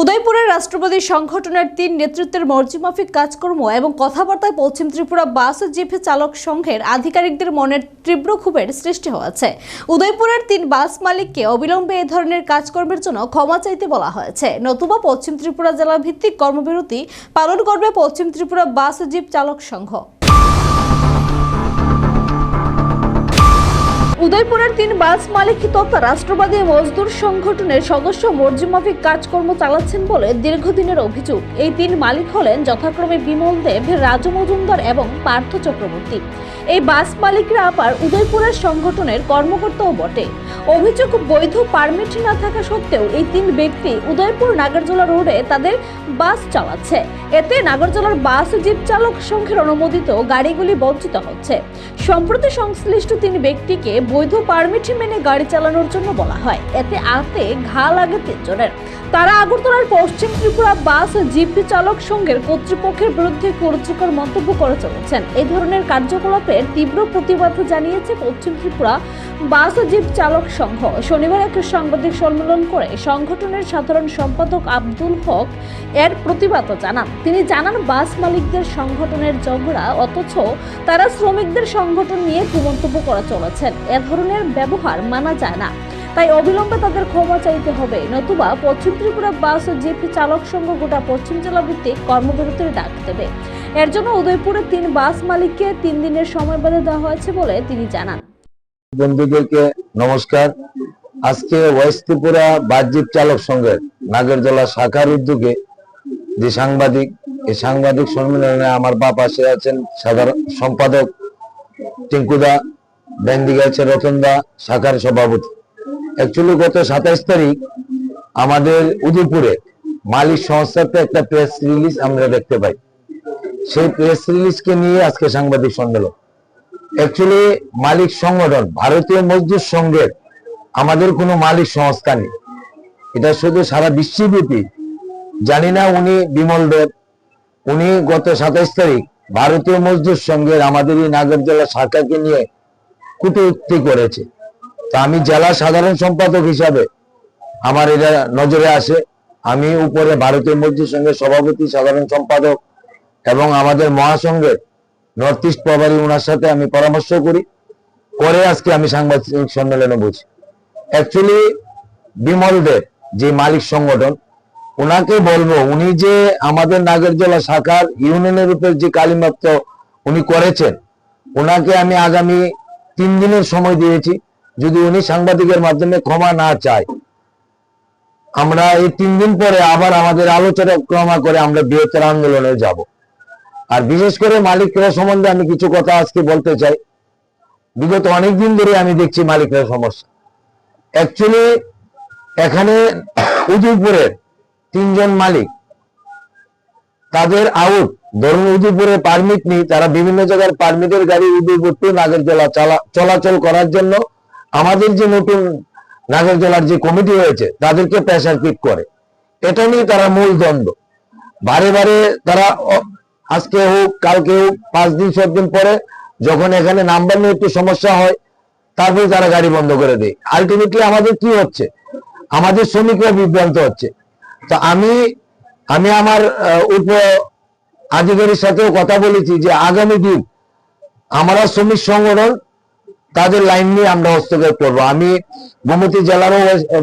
উদয়পুরের রাষ্ট্রপতি সংগঠনের তিন নেতৃত্বের মর্জিমাফিক কাজকর্ম এবং কথাবার্তায় পশ্চিম ত্রিপুরা বাস ও জিপি চালক সংঘের আধিকারিকদের মনের তীব্র ক্ষোভের সৃষ্টি হয়েছে। উদয়পুরের তিন বাস মালিককে অবিলম্বে এ ধরনের কাজকর্মের জন্য ক্ষমা চাইতে বলা হয়েছে। নতুবা পশ্চিম ত্রিপুরা জেলা ভিত্তিক কর্মবিরতি পালন করবে পশ্চিম ত্রিপুরা বাস জিপ চালক সংঘ। উদয়পুরের তিন বাস মালিক তথা রাষ্ট্রবাদী মজদুর সংগঠনের সদস্য মর্জিমাফিক কাজকর্ম চালাচ্ছেন বলে দীর্ঘদিনের অভিযোগ। এই তিন মালিক হলেন যথাক্রমে বিমল দেব, রাজু মজুমদার এবং পার্থ চক্রবর্তী। এই বাস মালিকরা আবার উদয়পুরের সংগঠনের কর্মকর্তাও বটে। অভিযোগ বৈধ পারমিট না থাকা সত্ত্বেও এই তিন ব্যক্তি উদয়পুর নাগারজোলা রোডে তাদের বাস চালাচ্ছে। এতে নাগরজোলার বাস জিপ চালক সংঘের অনুমোদিত গাড়িগুলি বঞ্চিত হচ্ছে। সম্প্রতি সংশ্লিষ্ট তিন ব্যক্তিকে বৈধ পারমিট মেনে গাড়ি চালানোর জন্য বলা হয়। এতে আতে ঘা লাগে তিনজনের। তারা আগরতলার পশ্চিম ত্রিপুরা বাস জিপি চালক সংঘের কর্তৃপক্ষের বিরুদ্ধে কুরুচিকর মন্তব্য করে চলেছেন এই ধরনের কার্যকলাপের তীব্র প্রতিবাদ জানিয়েছে পশ্চিম ত্রিপুরা বাস জিপ চালক সংঘ। শনিবার এক সাংবাদিক সম্মেলন করে সংগঠনের সাধারণ সম্পাদক আব্দুল হক এর প্রতিবাদ জানান। তিনি জানান, বাস মালিকদের সংগঠনের ঝগড়া অথচ তারা শ্রমিকদের সংগঠন নিয়ে কুমন্তব্য করে চলেছেন। এ ধরনের ব্যবহার মানা যায় না। তাই অবিলম্বে তাদের ক্ষমা চাইতে হবে। নতুবা পশ্চিম ত্রিপুরা বাস ও জিপি চালক সংঘ গোটা পশ্চিম জেলা ভিত্তিক কর্মবিরতির ডাক দেবে। এর জন্য উদয়পুরের তিন বাস মালিককে তিন দিনের সময় বেঁধে দেওয়া হয়েছে বলে তিনি জানান। বন্ধুদেরকে নমস্কার। আজকে ওয়েস্ট ত্রিপুরা বাহ্যিক চালক সংঘের নাগরজোলা শাখার উদ্যোগে যে সাংবাদিক, এই সাংবাদিক সম্মেলনে আমার বাপ পাশে আছেন সাধারণ সম্পাদক টিঙ্কুদা ব্যান্দিকে আছে রতনদা শাখার সভাপতি। অ্যাকচুয়ালি গত সাতাইশ তারিখ আমাদের উদয়পুরে মালিক সংস্থাতে একটা প্রেস রিলিজ আমরা দেখতে পাই। সেই প্রেস রিলিজকে নিয়ে আজকে সাংবাদিক সম্মেলন। অ্যাকচুয়ালি মালিক সংগঠন, ভারতীয় মজদুর সংঘের আমাদের কোনো মালিক সংস্থা নেই। এটা শুধু সারা বিশ্বব্যাপী। জানি না উনি বিমল দেব উনি গত সাতাইশ তারিখ ভারতীয় মজদুর সংঘের আমাদের এই নাগরজেলা শাখাকে নিয়ে কুটুক্তি করেছে। তা আমি জেলা সাধারণ সম্পাদক হিসাবে আমার এটা নজরে আসে। আমি উপরে ভারতীয় মজদুর সংঘের সভাপতি, সাধারণ সম্পাদক এবং আমাদের মহাসংঘের নর্থ ইস্ট প্রভারী ওনার সাথে আমি পরামর্শ করি। করে আজকে আমি সাংবাদিক সম্মেলনে বলছি অ্যাকচুয়ালি বিমল দেব যে মালিক সংগঠন ওনাকে বলব, উনি যে আমাদের নাগরজোলা শাখার ইউনিয়নের উপর যে কালিমাত্র উনি করেছেন ওনাকে আমি আগামী তিন দিনের সময় দিয়েছি। যদি উনি সাংবাদিকের মাধ্যমে ক্ষমা না চায়, আমরা এই তিন দিন পরে আবার আমাদের আলোচনা ক্রমা করে আমরা বৃহত্তর আন্দোলনে যাব। আর বিশেষ করে মালিকরা সম্বন্ধে আমি কিছু কথা আজকে বলতে চাই। বিগত অনেক দিন ধরে আমি দেখছি মালিকরা সমস্যা। অ্যাকচুয়ালি এখানে উদয়পুরের তিনজন মালিক, তাদের আউট। ধরুন উদয়পুরে পারমিট নেই, তারা বিভিন্ন জায়গার পারমিটের গাড়ি উদয়পুর টু নাগরজোলা চলা- চলাচল করার জন্য আমাদের যে নতুন নাগরজোলার যে কমিটি হয়েছে, তাদেরকে প্রেশার কিক করে। এটা নিয়ে তারা মূল দ্বন্দ্ব। বারে বারে তারা আজকে হোক, কালকে হোক, পাঁচ দিন সাত দিন পরে যখন এখানে নাম্বার নিয়ে একটু সমস্যা হয়, তারপরে তারা গাড়ি বন্ধ করে দেয়। আলটিমেটলি আমাদের কি হচ্ছে? আমাদের শ্রমিকরা বিভ্রান্ত হচ্ছে। তো আমি আমি আমার উপ আধিকারিক সাথেও কথা বলেছি যে আগামী দিন আমরা শ্রমিক সংগঠন তাদের লাইন নিয়ে আমরা হস্তক্ষেপ করব। আমি গোমতী জেলারও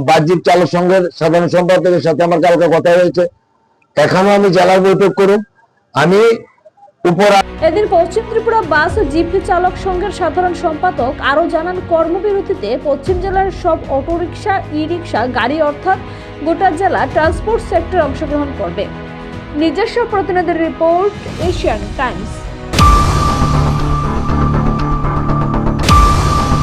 বাহ্যিক চালক সংঘের সাধারণ সম্পাদকের সাথে আমার কালকে কথা হয়েছে। এখানেও আমি জেলার বৈঠক করুন। আমি এদিন পশ্চিম ত্রিপুরা বাস ও জিপি চালক সংঘের সাধারণ সম্পাদক আরও জানান, কর্মবিরতিতে পশ্চিম জেলার সব অটোরিকশা ই রিক্সা গাড়ি অর্থাৎ গোটা জেলা ট্রান্সপোর্ট সেক্টর অংশগ্রহণ করবে। নিজস্ব প্রতিনিধির রিপোর্ট, এশিয়ান টাইমস।